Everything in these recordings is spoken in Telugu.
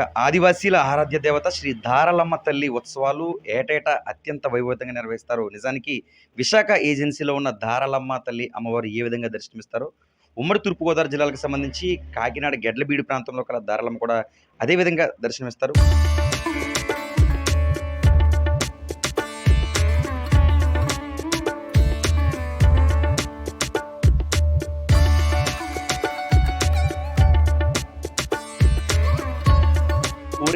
ఆదివాసీల ఆరాధ్య దేవత శ్రీ ధారలమ్మ తల్లి ఉత్సవాలు ఏటేటా అత్యంత వైభవంగా నిర్వహిస్తారు. నిజానికి విశాఖ ఏజెన్సీలో ఉన్న ధారలమ్మ తల్లి అమ్మవారు ఏ విధంగా దర్శనమిస్తారు ఉమ్మడి తూర్పుగోదావరి జిల్లాలకు సంబంధించి కాకినాడ గెడ్లబీడు ప్రాంతంలో కల ధారలమ్మ కూడా అదే విధంగా దర్శనమిస్తారు.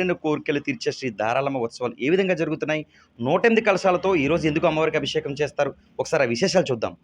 కోరిన కోరికలు తీర్చే శ్రీ ధారాలమ్మ ఉత్సవాలు ఏ విధంగా జరుగుతున్నాయి? నూట ఎనిమిది కలశాలతో ఈరోజు ఎందుకు అమ్మవారికి అభిషేకం చేస్తారు? ఒకసారి ఆ విశేషాలు చూద్దాం.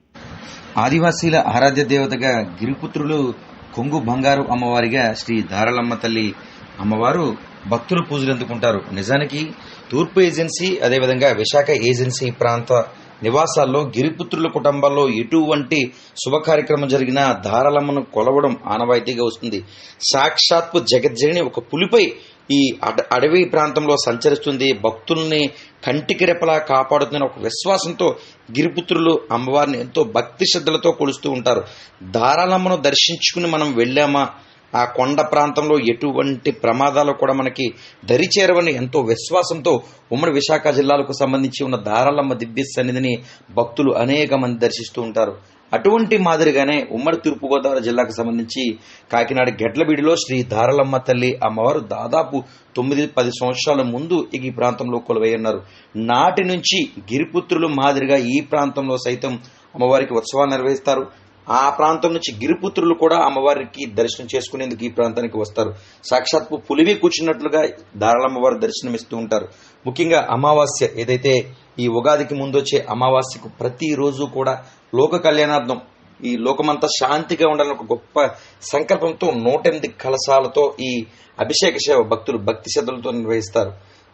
ఆదివాసీల ఆరాధ్య దేవతగా గిరిపుత్రులు కొంగు బంగారు అమ్మవారిగా శ్రీ ధారాలమ్మ తల్లి అమ్మవారు భక్తులు పూజలు అందుకుంటారు. నిజానికి తూర్పు ఏజెన్సీ అదేవిధంగా విశాఖ ఏజెన్సీ ప్రాంత నివాసాల్లో గిరిపుత్రుల కుటుంబాల్లో ఎటువంటి శుభ కార్యక్రమం జరిగినా ధారాలమ్మను కొలవడం ఆనవాయితీగా వస్తుంది. సాక్షాత్పు జగజ్జని ఒక పులిపై ఈ అడ అడవి ప్రాంతంలో సంచరిస్తుంది. భక్తుల్ని కంటికి రెపలా కాపాడుతున్న ఒక విశ్వాసంతో గిరిపుత్రులు అమ్మవారిని ఎంతో భక్తి శ్రద్ధలతో కొలుస్తూ ఉంటారు. ధారాళమ్మను దర్శించుకుని మనం వెళ్ళామా? ఆ కొండ ప్రాంతంలో ఎటువంటి ప్రమాదాలు కూడా మనకి దరి చేరవని ఎంతో విశ్వాసంతో ఉమ్మడి విశాఖ జిల్లాలకు సంబంధించి ఉన్న దారాలమ్మ దివ్య సన్నిధిని భక్తులు అనేక మంది దర్శిస్తూ ఉంటారు. అటువంటి మాదిరిగానే ఉమ్మడి తూర్పుగోదావరి జిల్లాకు సంబంధించి కాకినాడ గెడ్లబీడిలో శ్రీ దారలమ్మ తల్లి అమ్మవారు దాదాపు తొమ్మిది పది సంవత్సరాల ముందు ఈ ప్రాంతంలో కొలువై ఉన్నారు. నాటి నుంచి గిరిపుత్రులు మాదిరిగా ఈ ప్రాంతంలో సైతం అమ్మవారికి ఉత్సవాలు నిర్వహిస్తారు. ఆ ప్రాంతం నుంచి గిరిపుత్రులు కూడా అమ్మవారికి దర్శనం చేసుకునేందుకు ఈ ప్రాంతానికి వస్తారు. సాక్షాత్తు పులివి కూర్చున్నట్లుగా దారాలమ్మవారు దర్శనమిస్తూ ఉంటారు. ముఖ్యంగా అమావాస్య ఏదైతే ఈ ఉగాదికి ముందు వచ్చే అమావాస్యకు ప్రతిరోజు కూడా లోక కళ్యాణార్థం. ఈ లోకమంతా శాంతిగా ఉండాలని ఒక గొప్ప సంకల్పంతో నూటెనిమిది కలశాలతో ఈ అభిషేక సేవ భక్తులు భక్తి శ్రద్ధలతో నిర్వహిస్తారు.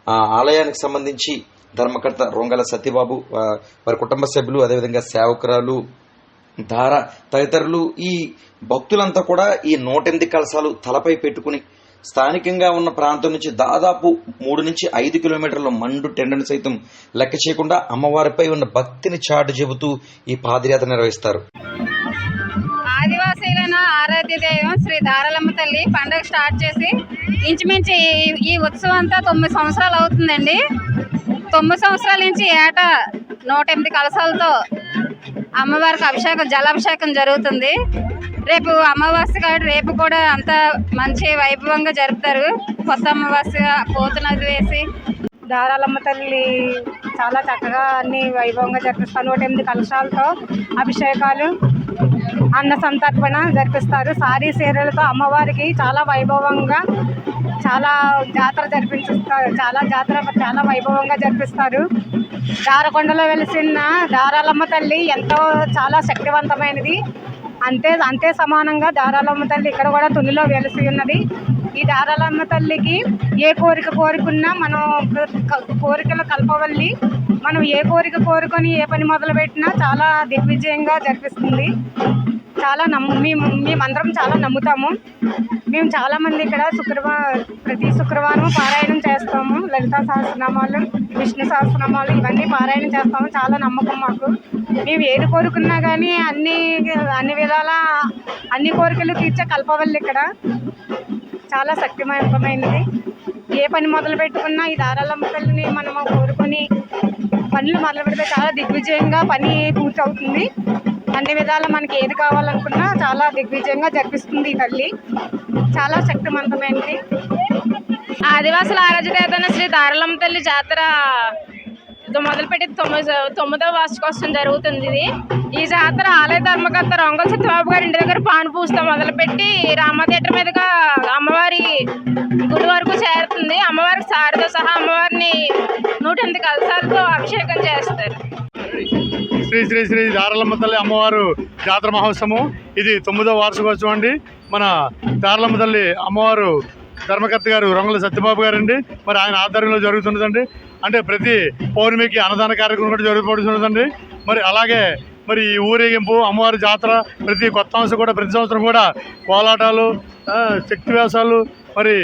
ఆ ఆలయానికి సంబంధించి ధర్మకర్త రొంగల సత్యబాబు వారి కుటుంబ సభ్యులు అదేవిధంగా సేవకురాలు ధార తదితరులు ఈ భక్తులంతా కూడా ఈ నూటెనిమిది కలశాలు తలపై పెట్టుకుని స్థానికంగా ఉన్న ప్రాంతం నుంచి దాదాపు మూడు నుంచి ఐదు కిలోమీటర్ల మండు టెండను సైతం లెక్క చేయకుండా అమ్మవారిపై ఉన్న భక్తిని చాటు చెబుతూ ఈ పాదయాత్ర నిర్వహిస్తారు. ఆదివాసీలైన ఆరాధ్య దైవం శ్రీ దారాలమ్మ తల్లి పండుగ స్టార్ట్ చేసి ఇంచుమించు ఈ- ఉత్సవం అంతా తొమ్మిది సంవత్సరాలు అవుతుందండి. తొమ్మిది సంవత్సరాల నుంచి ఏటా నూట ఎనిమిది కలసాలతో అమ్మవారికి అభిషేకం జలాభిషేకం జరుగుతుంది. రేపు అమావాస్య కాబట్టి రేపు కూడా అంత మంచి వైభవంగా జరుపుతారు. కొత్త అమావాస్య పోతున్నది వేసి. దారాలమ్మ తల్లి చాలా చక్కగా అన్ని వైభవంగా జరిపిస్తారు. నూట ఎనిమిది కలశాలతో అభిషేకాలు అన్న సంతర్పణ జరిపిస్తారు. సారీ సీరలతో అమ్మవారికి చాలా వైభవంగా చాలా జాతర జరిపించిస్తారు. చాలా జాతర చాలా వైభవంగా జరిపిస్తారు. దారకొండలో వెలిసిన దారాలమ్మ తల్లి ఎంతో చాలా శక్తివంతమైనది. అంతే అంతే సమానంగా దారాలమ్మ తల్లి ఇక్కడ కూడా తునిలో వెలిసి ఉన్నది. ఈ దారాలమ్మ తల్లికి ఏ కోరిక కోరుకున్నా మనం కోరికలు కలపవల్లి కల్పవల్లి మనం ఏ కోరిక కోరుకొని ఏ పని మొదలుపెట్టినా చాలా దిగ్విజయంగా జరిపిస్తుంది. చాలా నమ్ము మేము మేమందరం చాలా నమ్ముతాము. మేము చాలామంది ఇక్కడ శుక్రవారం ప్రతి శుక్రవారం పారాయణం చేస్తాము. లలితా సహస్రనామాలు విష్ణు సహస్రనామాలు ఇవన్నీ పారాయణం చేస్తాము. చాలా నమ్మకం మాకు. మేము ఏది కోరుకున్నా కానీ అన్ని అన్ని విధాల అన్ని కోరికలు తీర్చే కల్పవల్లి ఇక్కడ. చాలా శక్తిమంతమైనది. ఏ పని మొదలు పెట్టుకున్నా ఈ దారాలమ్మ తల్లిని మనము కోరుకొని పనులు మొదలు పెడితే చాలా దిగ్విజయంగా పని పూర్తి అవుతుంది అన్ని విధాలా మనకి ఏది కావాలనుకున్నా చాలా దిగ్విజయంగా జరిపిస్తుంది ఈ తల్లి. చాలా శక్తివంతమైనది ఆదివాసుల ఆరాధ్య శ్రీ దారలమ్మ తల్లి జాతర మొదలుపెట్టి తొమ్మిది తొమ్మిదవ వార్షికోత్సవం జరుగుతుంది ఇది. ఈ జాతర ఆలయ ధర్మకర్త రంగల్ సత్యబాబు గారి ఇంటి దగ్గర పాను పూస్తా మొదలుపెట్టి రామ థియేటర్ మీదుగా అమ్మవారి గుడి వరకు చేరుతుంది. అమ్మవారికి సారితో సహా అమ్మవారిని నూట ఎనిమిది కలసాలతో అభిషేకం చేస్తారు. శ్రీ శ్రీ శ్రీ దారలమ్మ తల్లి అమ్మవారు జాతర మహోత్సవం ఇది తొమ్మిదో వార్షికోత్సవం అండి. మన దారలమ్మ తల్లి అమ్మవారు ధర్మకర్త గారు రంగుల సత్యబాబు గారు అండి మరి ఆయన ఆధ్వర్యంలో జరుగుతున్నదండి. అంటే ప్రతి పౌర్ణమికి అన్నదాన కార్యక్రమం కూడా జరుగుతున్నదండి. మరి అలాగే మరి ఈ ఊరేగింపు అమ్మవారి జాతర ప్రతి కొత్త అంశం కూడా ప్రతి సంవత్సరం కూడా కోలాటాలు శక్తి వ్యాసాలు మరి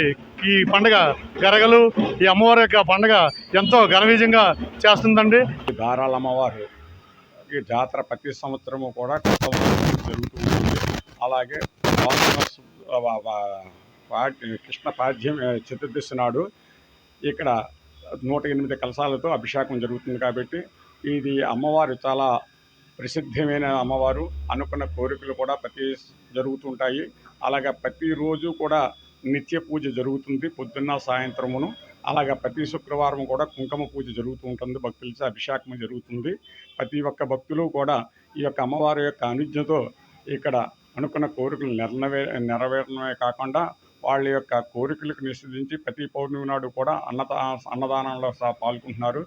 ఈ పండగ గరగలు ఈ అమ్మవారి యొక్క పండగ ఎంతో ఘనవీజంగా చేస్తుందండి. దారాల అమ్మవారు ఈ జాతర ప్రతి సంవత్సరము కూడా కొత్త జరుగుతూ ఉంటుంది అలాగే కృష్ణ పాఠ్యం చతుర్దశి నాడు ఇక్కడ నూట ఎనిమిది కలశాలతో అభిషేకం జరుగుతుంది కాబట్టి ఇది అమ్మవారు చాలా ప్రసిద్ధమైన అమ్మవారు. అనుకున్న కోరికలు కూడా ప్రతి జరుగుతుంటాయి. అలాగే ప్రతిరోజు కూడా నిత్య పూజ జరుగుతుంది పొద్దున్న సాయంత్రమును. అలాగే ప్రతి శుక్రవారం కూడా కుంకుమ పూజ జరుగుతూ ఉంటుంది భక్తులచే అభిషేకం జరుగుతుంది. ప్రతి ఒక్క భక్తులు కూడా ఈ యొక్క అమ్మవారి యొక్క అనుజ్ఞతో ఇక్కడ అనుకున్న కోరికలు నెరవే నెరవేరడమే కాకుండా వాళ్ళ యొక్క కోరికలకు నిషేధించి ప్రతి పౌర్ణమి నాడు కూడా అన్నదా అన్నదానంలో పాల్గొంటున్నారు.